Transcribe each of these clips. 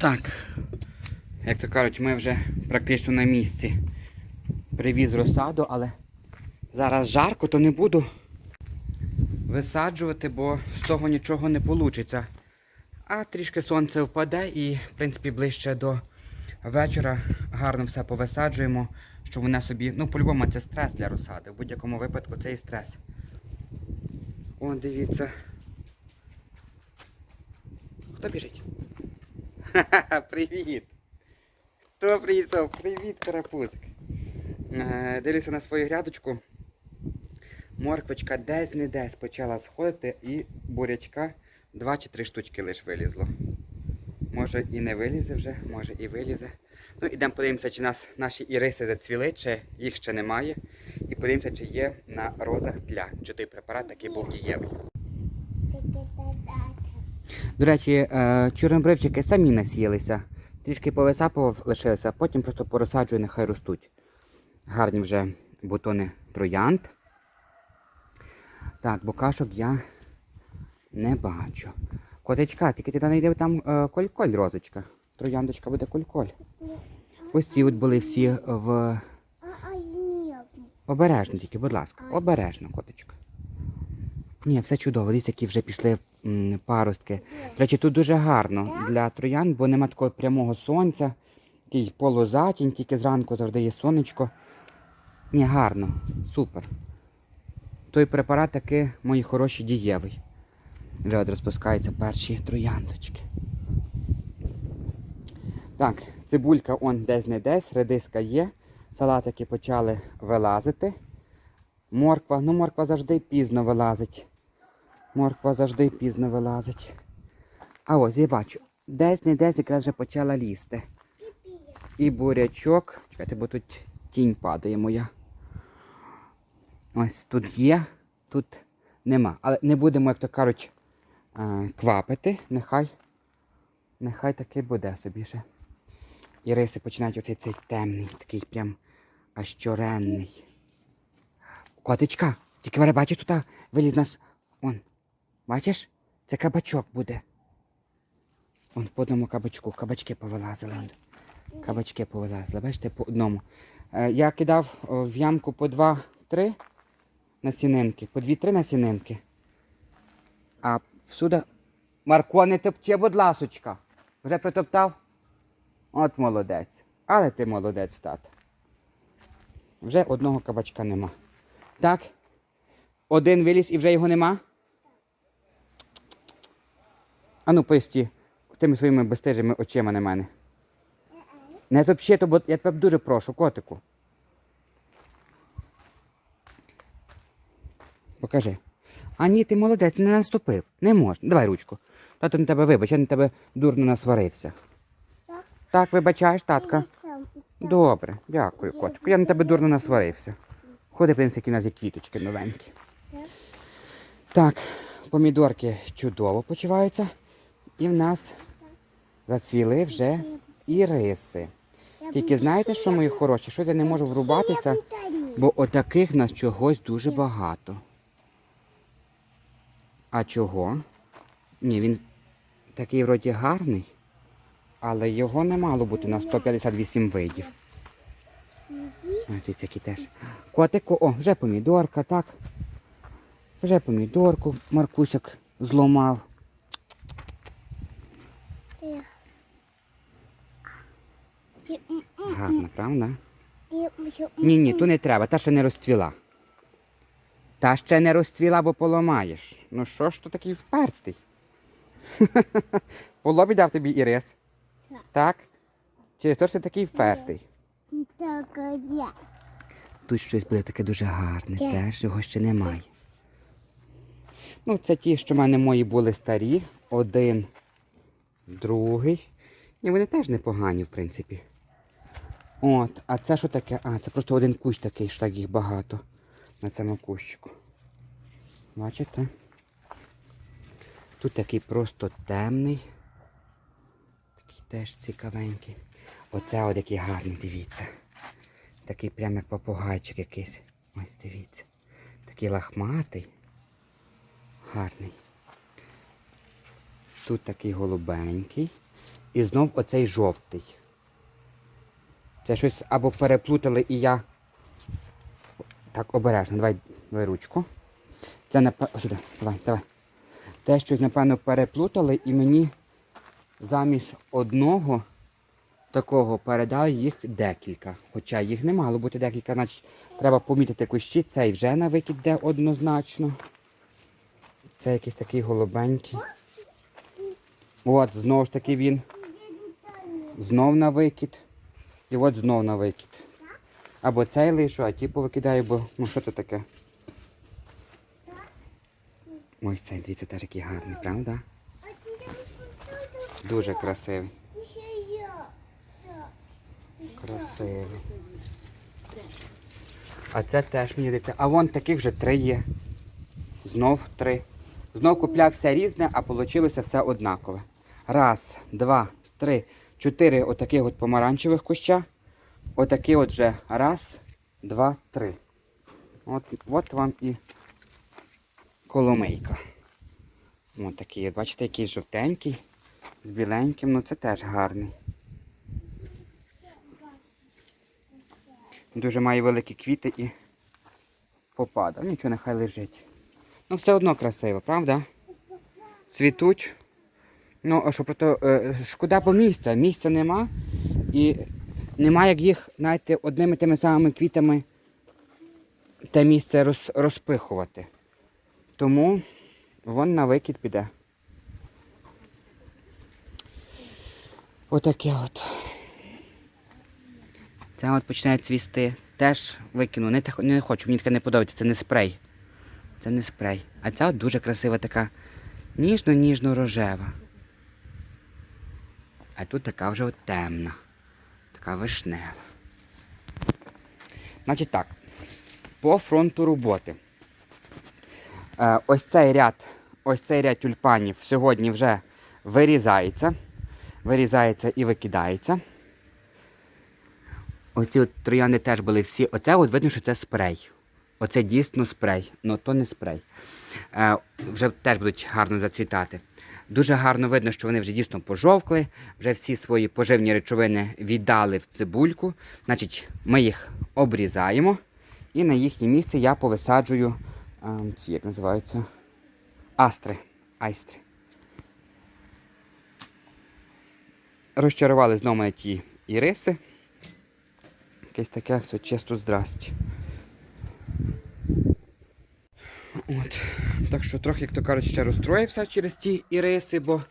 Так, як то кажуть, ми вже практично на місці. Привіз розсаду, але зараз жарко, то не буду висаджувати, бо з того нічого не вийде. А трішки сонце впаде і, в принципі, ближче до вечора гарно все повисаджуємо, щоб вона собі. Ну, по-любому це стрес для розсади. В будь-якому випадку це і стрес. О, дивіться. Хто біжить? Привіт! Хто прийшов? Привіт, карапузик. Е, Дивлюся на свою грядочку. Морквочка десь не десь почала сходити і бурячка два чи три штучки лише вилізло. Може і не вилізе вже, може і вилізе. Ну, ідемо подивимося, чи нас наші іриси зацвіли, чи їх ще немає. І подивимося, чи є на розах для чи той препарат такий був дієвий. До речі, е, чорнобривчики самі насіялися. Трішки повисапував лишилися, потім просто порозсаджую, нехай ростуть. Гарні вже бутони троянд. Так, букашок я не бачу. Котечка, тільки ти знайде там е, коль-коль розочка. Трояндочка буде коль-коль. Ось ці от були всі в. Обережно тільки, будь ласка. Обережно, котечка. Ні, все чудово. Дивіться, які вже пішли м, паростки. До речі, тут дуже гарно для троян, бо нема такого прямого сонця. Такий полузатінь, тільки зранку завжди є сонечко. Ні, гарно, супер. Той препарат таки, мої хороші, дієвий. Вже розпускаються перші трояндочки. Так, цибулька он десь не десь, редиска є. Салатики почали вилазити. Морква, ну морква завжди пізно вилазить. Морква завжди пізно вилазить. А ось я бачу, десь не десь якраз вже почала лізти. І бурячок. Чекайте, бо тут тінь падає моя. Ось тут є, тут нема. Але не будемо, як то кажуть, е, квапити. Нехай, нехай таки буде собі ще. І риси починають оцей цей темний, такий прям аж чоренний. Котечка, тільки варе, бачиш, тут виліз нас. Он. Бачиш? Це кабачок буде. Он по одному кабачку. Кабачки повилазили. Кабачки повилазили. Бачите, по одному. Е, я кидав в ямку по два-три насінинки. По дві-три насінинки. А всюди. Марко, не топче, будь ласочка. Вже притоптав? От молодець. Але ти молодець, тат. Вже одного кабачка нема. Так? Один виліз і вже його нема? Ану, поясті тими своїми безстежими очима на мене. Не топчи, то, бо я тебе дуже прошу, котику. Покажи. А ні, ти молодець, не наступив. Не можна. Давай ручку. Тато на тебе вибач, я на тебе дурно насварився. Так, вибачаєш, татка. Добре, дякую, котику. Я на тебе дурно насварився. Ходи, принц, які у нас є квіточки новенькі. Так. Помідорки чудово почуваються. І в нас зацвіли вже іриси. Тільки знаєте, що, мої хороші, щось я не можу врубатися, бо отаких нас чогось дуже багато. А чого? Ні, він такий вроді гарний, але його не мало бути на 158 видів. Ці такі теж. Котику, о, вже помідорка, так. Вже помідорку Маркусик зломав. Гарно, правда? Ні, ні, то не треба, та ще не розцвіла. Та ще не розцвіла, бо поламаєш. Ну що ж то такий впертий? По лобі дав тобі ірис. Так? Через те, що ти такий впертий. Тут щось буде таке дуже гарне, теж його ще немає. Ну, це ті, що в мене мої були старі. Один, другий. І вони теж непогані, в принципі. От, а це що таке? А, це просто один кущ такий, що так їх багато на цьому кущику. Бачите? Тут такий просто темний. Такий теж цікавенький. Оце от який гарний, дивіться. Такий прям як попугайчик якийсь. Ось дивіться. Такий лахматий. Гарний. Тут такий голубенький. І знов оцей жовтий. Це щось або переплутали і я. Так, обережно, давай, давай ручку. Це напевно. Сюди, давай, давай. Те щось, напевно, переплутали і мені замість одного такого передали їх декілька. Хоча їх не мало бути декілька, значить треба помітити кущі. Цей вже на викид йде однозначно. Це якийсь такий голубенький. От, знову ж таки він. Знов на викид. І от знов на викид. Або цей лишу, а ті повикидаю, бо ну що це таке? Ой, цей, дивіться, теж який гарний, правда? Дуже красивий. Красивий. А це теж мені дите. А вон таких вже три є. Знов три. Знов купляв все різне, а вийшло все однакове. Раз, два, три, чотири отаких от помаранчевих куща. Отакий от вже раз, два, три. От, от вам і коломийка. Ось такий, бачите, який жовтенький, з біленьким, ну це теж гарний. Дуже має великі квіти і попада. Нічого, нехай лежить. Ну, все одно красиво, правда? Цвітуть. Ну, а що прото, е, шкода по місця. Місця нема. І нема як їх, знаєте, одними тими самими квітами те місце роз, розпихувати. Тому вон на викид піде. Отаке от. Це от починає цвісти. Теж викину. Не, не хочу, мені таке не подобається, це не спрей. Це не спрей. А ця от дуже красива така ніжно-ніжно-рожева. А тут така вже от темна. Така вишнева. Значить так. По фронту роботи. Е, ось цей ряд, ось цей ряд тюльпанів сьогодні вже вирізається. Вирізається і викидається. Оці от троянди теж були всі. Оце от видно, що це спрей. Оце дійсно спрей, але то не спрей. Е, вже теж будуть гарно зацвітати. Дуже гарно видно, що вони вже дійсно пожовкли, вже всі свої поживні речовини віддали в цибульку. Значить, ми їх обрізаємо і на їхнє місце я повисаджую е, ці, як називаються, астри. Айстри. Розчарували знову ті іриси. Якесь таке все чисто здрасті. От. Так що трохи, як то кажуть, ще розстроївся через ті іриси, бо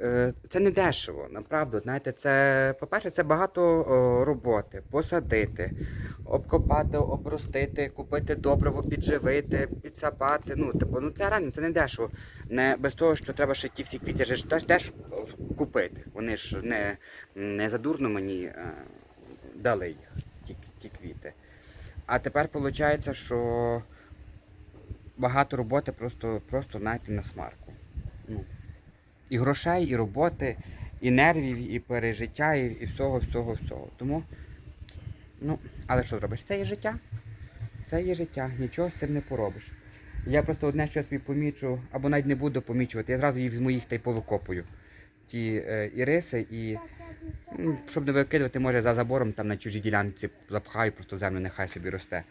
е, це не дешево, направду. Знаєте, це, по-перше, це багато о, роботи. Посадити, обкопати, обростити, купити добриво, підживити, підсапати. Ну, типу, ну це реально, це не дешево. Не без того, що треба ще ті всі квіти ж теж, купити. Вони ж не, не задурно мені е, дали їх, ті, ті квіти. А тепер виходить, що багато роботи просто, просто знаєте, на смарку. Ну, і грошей, і роботи, і нервів, і пережиття, і, і всього, всього, всього. Тому, ну, але що зробиш? Це є життя. Це є життя, нічого з цим не поробиш. Я просто одне щось собі помічу, або навіть не буду помічувати, я зразу їх візьму їх та й повикопую. Ті е, іриси і щоб не викидувати, може за забором там на чужій ділянці запхаю, просто землю нехай собі росте.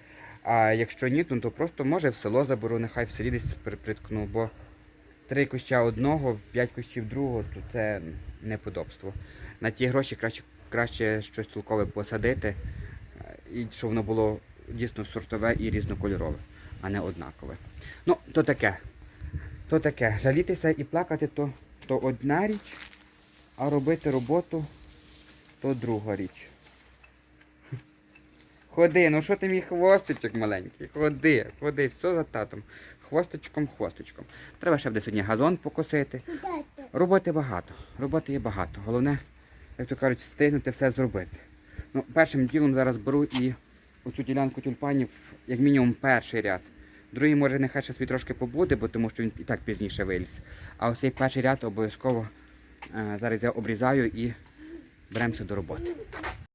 А якщо ні, ну, то просто може в село заберу, нехай в селі десь приткну, бо три куща одного, п'ять кущів другого, то це неподобство. На ті гроші краще, краще щось толкове посадити, е, і щоб воно було дійсно сортове і різнокольорове, а не однакове. Ну, то таке. То таке. Жалітися і плакати то, то одна річ, а робити роботу то друга річ. Ходи, ну що ти мій хвостичок маленький? Ходи, ходи, все за татом. Хвостичком, хвостичком. Треба ще буде сьогодні газон покосити. Роботи багато. Роботи є багато. Головне, як то кажуть, встигнути все зробити. Ну, першим ділом зараз беру і оцю ділянку тюльпанів, як мінімум, перший ряд. Другий, може, нехай ще собі трошки побуде, бо тому що він і так пізніше виліз. А ось цей перший ряд обов'язково е, зараз я обрізаю і беремося до роботи.